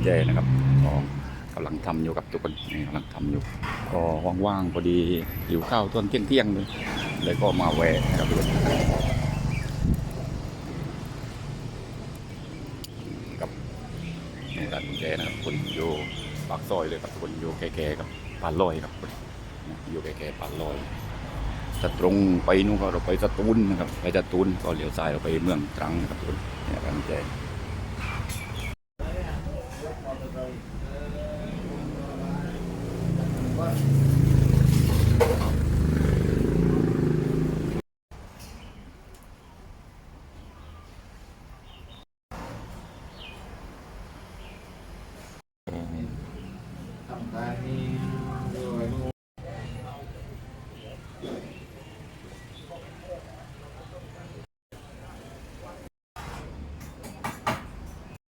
กุญแจนะครับก็กำลังทำอยู่กับทุกคนนี่กำลังทำอยู่ ก็ว่างๆพอดีหิวข้าวตอนเที่ยงๆเลยเลยก็มาแวะนะครับทุกคนกับนี่ร้านกุญแจนะครับคนอยู่ปากซอยเลยครับทุกคนอยู่แก่ๆกับปานลอยครับคนอยู่แก่ๆปานลอยถ้าตรงไปนู่นก็เราไปสตูลนะครับไปสตูลก็เลี้ยวซ้ายเราไปเมืองตรังนะครับทุกคนเนี่ยร้านกุญแจ ทำการนี้โดยมือ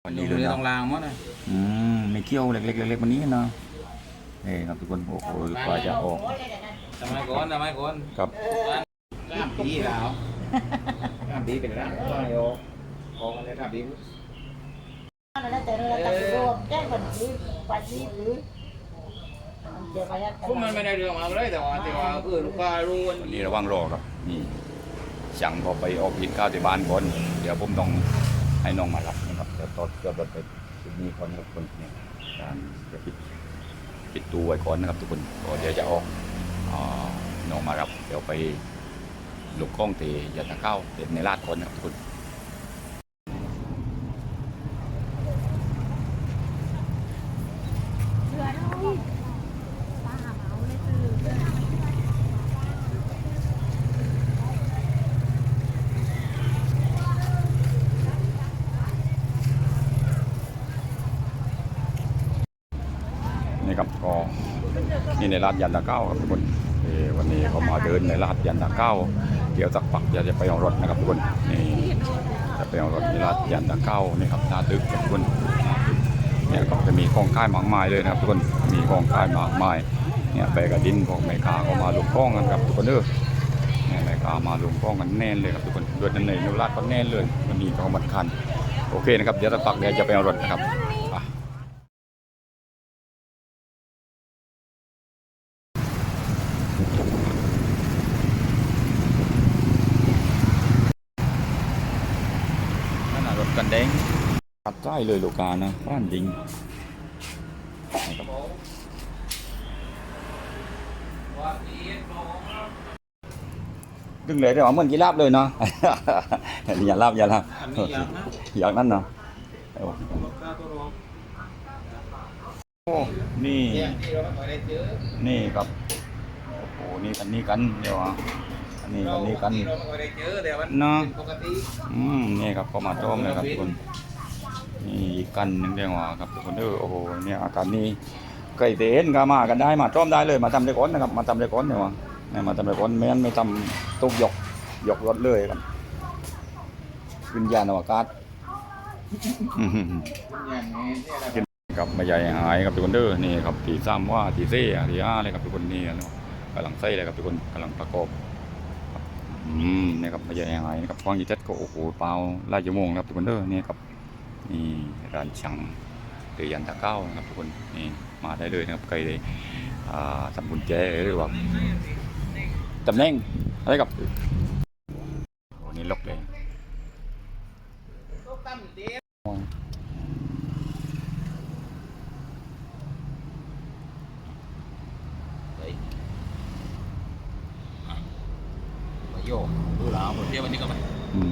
วันดูนี้เลเลยยตนะรงรางมั้งนะอืมไม่เกี่ยวเล็กๆเล็กๆวันนี้นะ เอ้ครับทุกคนโอ้โหกว่าจะออกทำไมก่อนทำไมก่อนครับกล้ามปีแล้วกล้ามปีเป็นร่างก็โยกออกอะไรกล้ามปีแล้วแต่เราตัดรวมแจ้งคนนี้วันนี้หรือเดี๋ยวไปยัดพวกมันไม่ได้เรื่องมาเลยแต่ว่าแต่ว่าเออลูกค้ารู้วันวันนี้ระวังรอครับนี่ช่างพอไปออกกินข้าวที่บ้านก่อนเดี๋ยวผมต้องให้น้องมารับนะครับเดี๋ยวตอดเกือบรถไปจุดนี้ก่อนนะครับทุกคนเนี่ยการจะปิด ปิดตู้ไว้ก่อนนะครับทุกคนก็เดี๋ยวจะออกน้องมารับเดี๋ยวไปลูกกล้องเตะยาตะเข้าเตะในลาดก่อนนะครับทุกคน เสือนะป้าเมาเลยคือ นี่ครับก็ นี่ในลาดยันตะเก้าครับทุกคนเอ่วันนี้เขามาเดินในลาดยันตะเก้าเดี๋ยวสักพักจะจะไปเอารถนะครับทุกคนนี่จะไปเอารถในลาดยันตะเก้านี่ครับหน้าตึกทุกคนเนี่ยก็จะมีกองค่ายมากมายเลยนะครับทุกคนมีกองค่ายมากมายเนี่ยไปกับดินพวกแม่ค้าก็มาลุมกล้องกันครับทุกคนเด้อเนี่ยแม่ค้ามาลุมกล้องกันแน่นเลยครับทุกคนด้วยนั่นเลยนิวลาดก็แน่นเลยวันนี้ก็บันคันโอเคนะครับเดี๋ยวสักพักเดี๋ยวจะไปเอารถนะครับไป นั่นน่ะรถกันแดงตัดใต้เลยลูกกานะบ้านจริงนะครับดึงเลยได้หรอเหมือนกีฬาบเลยเนาะอย่าลาบอย่าลาบอันนี้อย่างนะอย่างนั้นเนาะโอ้ลูกค้าตัวรองโอ้นี่เนี่ยที่เราไม่ได้เจอนี่ครับโอ้โหนี่กันนี่กันเดี๋ยวอะอั นนี้กันนี่กันเนาะอืมนี่ครับก็มาจ้อมเลยครับทุกคนนี่อีกกันหนึ่งเรียกว่าครับทุกคนเออโอ้โหเนี่ยอาการนี้เคยเห็นก็มากันได้มาจ้อมได้เลยมาทำได้ก่อนนะครับมาทำได้ก่อนเนี่ยว่าเนี่มาทำได้ก่อนไม่งั้นไม่ทำตุกยกหยกรถเลยครับวิญญาณอวกาศอื้อหืออย่างนี้เนี่ยแหละครับไม่ใหญ่หายครับทุกคนเด้อนี่ครับตีซ้ำว่าตีเซ่ตีห้าเลยครับทุกคนนี่กำลังใส่เลยครับทุกคนกำลังประกอบ อืมนี่ครับไม่ใหญ่หายนะครับฟังยีเจ็ดก็โอ้โหเปล่าไล่ชั่วโมงนะครับทุกคนเด้อนี่ครับนี่ร้านช่างเตยันตะเก้านะครับทุกคนนี่มาได้เลยนะครับใครได้อ่าทำบุญแจหรือว่าตำแหน่งอะไรครับโอ้นี่ล็อกเลย ลูกตั้มเดียวมาโย กดูแล้วเที่ยววันนี้ก็ไปอืม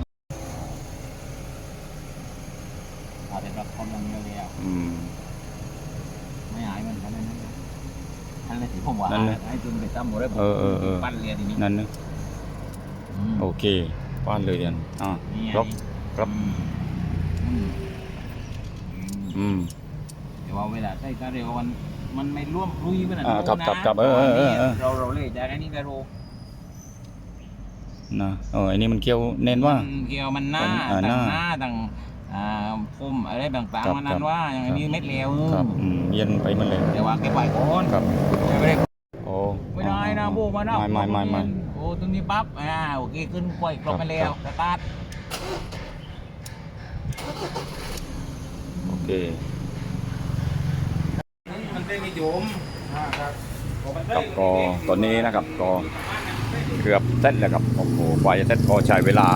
อาจจะรับความยังเงี้ยอืมไม่หายมันขนาดนั้นท่านเลยถือผมว่านั่นเลยให้จุนไปตั้มหมดเลยเออเออเออ ปั้นเรียทีนี้นั่นนึกมโอเคป้านเลยเดียนอ่า นี่ไงครับครับ อืมอืมอืม แต่ว่าเวลาใส่กระเร็วมันมันไม่ร่วมรุยขนาดอ่านั้นครับนะครับครับเออเออเออเออเราเราเลยจากอันนี้กระโร นะเอออันนี้มันเกี่ยวเน้นว่า เกี่ยวมันหน้าอ่าหต่าน้างหน้าต่างอ่าพุ่มอะไรต่างครับๆมันนั้นครับว่าอย่างอันนี้เม็ดเร็วครับอืมเย็นไปมันเลยแต่ว่าเก็บไว้ก่อนครับไม่ได้โอ้ไม่ได้นะโบกมานะไม่ไม่ไม่ไม่โอ้ตรงนี้ปั๊บอ่าโอเคขึ้นปล่อยกลบไปแล้วสตาร์ทโอเคได้นิยมครับครับก็ตอนนี้นะครับก็ เกือบเสร็จแล้วครับโอ้โหกว่าจะเสร็จก็ใช้เวลา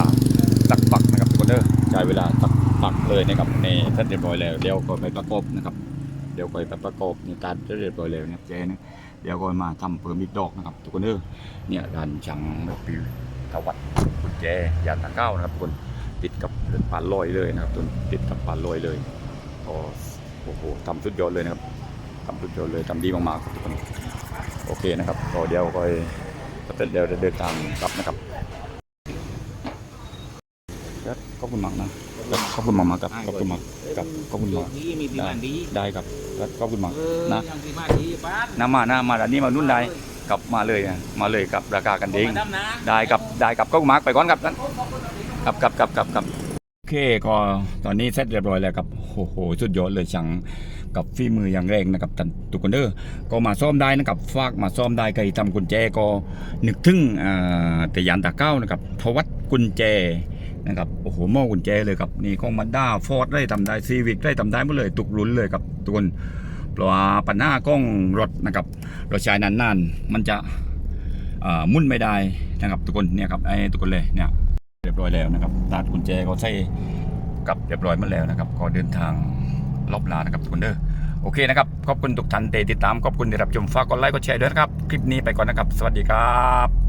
สักปักนะครับทุกคนเด้อใช้เวลาสักปักเลยนะครับนี่เสร็จเรียบร้อยแล้วเดี๋ยวก็ไปประกอบนะครับ เดี๋ยวก็ไปประกอบนี่การเรียบร้อยแล้วนะเจ๊นะเดี๋ยวก็มาทำเพิ่มอีกดอกนะครับทุกคนเด้อเนี่ยด้านช่างแบบปิวตวัดกุญแจยานตะเก้านะครับทุกคนติดกับปานลอยเลยนะครับทุนติดกับปานลอยเลยก็โอ้โหทำสุดยอดเลยนะครับทำสุดยอดเลยทำดีมากๆครับทุกคนโอเคนะครับก็เดี๋ยวก็ เดี๋ยวเดินทางกลับนะครับครับขอบคุณมากนะครับขอบคุณมากๆครับขอบคุณมากครับขอบคุณมากดีมีที่บ้านดีได้ครับครับขอบคุณมากเออนะยังที่บ้านดีบ้านน้ามาหน้ามาด้านนี้มานุ่นได้กลับมาเลยอะมาเลยกับราคากันเองมาดำนะได้ครับได้ครับขอบคุณมากไปก่อนครับนั้นครับครับครับครับครับโอเคก็ตอนนี้เสร็จเรียบร้อยแล้วครับโอ้โหสุดยอดเลยช่างกับฝีมืออย่างแรงนะครับท่านทุกคนเด้อก็มาซ่อมได้นะครับฝากมาซ่อมได้ใครทำกุญแจก็นึกถึงอ่าแต่ยานตาเก้านะครับทวัดกุญแจนะครับโอ้โหหม้อกุญแจเลยครับนี่ของมันด้าฟอร์ดได้ทำได้ซีวิกได้ทำได้หมดเลยตุกลุ้นเลยครับทุกคนเพราะว่าปัญหากล้องรถนะครับราใช้นานๆมันจะอ่ามุ่นไม่ได้นะครับทุกคนเนี่ยครับไอ้ทุกคนเลยเนี่ย รียบร้อยแล้วนะครับตัดกุญแจก็ใส่กับเรียบร้อยมาแล้วนะครับก็เดินทางรอบลานะครับทุกคนเด้อโอเคนะครับขอบคุณทุกท่านที่ติดตามขอบคุณที่รับชมฝากกดไลค์กดแชร์ด้วยนะครับ คลิปนี้ไปก่อนนะครับ สวัสดีครับ